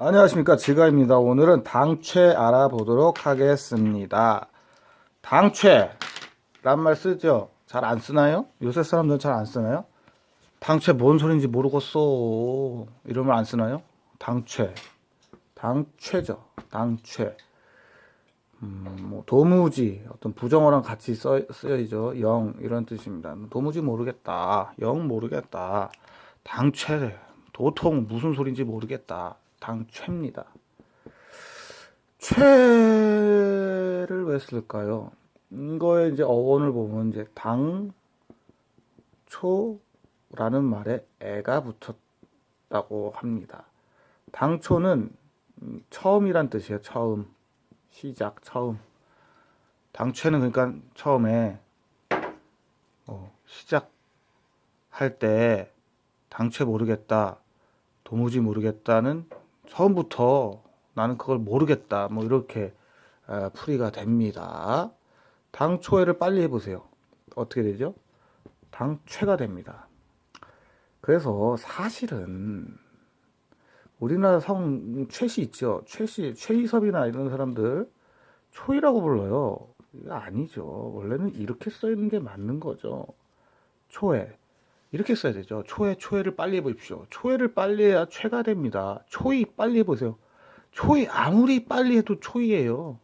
안녕하십니까 지가입니다. 오늘은 당최 알아보도록 하겠습니다. 당최 란 말 쓰죠? 잘 안 쓰나요? 요새 사람들은 잘 안 쓰나요? 당최 뭔 소린지 모르겠어. 이러면 안 쓰나요? 당최 당최죠. 당최 음, 뭐 도무지 어떤 부정어랑 같이 써, 쓰여야죠. 영 이런 뜻입니다. 도무지 모르겠다. 영 모르겠다. 당최 도통 무슨 소린지 모르겠다. 당최입니다. 최를 왜 쓸까요? 이거에 이제 어원을 보면 이제 당초라는 말에 애가 붙었다고 합니다. 당초는 음, 처음이란 뜻이에요. 처음. 시작, 처음. 당최는 그러니까 처음에 어, 시작할 때 당최 모르겠다, 도무지 모르겠다는 처음부터 나는 그걸 모르겠다, 뭐 이렇게 아, 풀이가 됩니다. 당초회를 빨리 해보세요. 어떻게 되죠? 당최가 됩니다. 그래서 사실은 우리나라 성 최씨 있죠. 최씨, 최희섭이나 이런 사람들 초이라고 불러요. 이거 아니죠. 원래는 이렇게 써 있는 게 맞는 거죠. 초회. 이렇게 써야 되죠. 초회, 초회를 빨리 해보십시오. 초회를 빨리 해야 최가 됩니다. 초이 빨리 해보세요. 초이 아무리 빨리 해도 초이예요.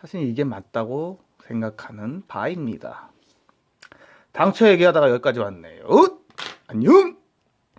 사실 이게 맞다고 생각하는 바입니다. 당초 얘기하다가 여기까지 왔네요. 안녕!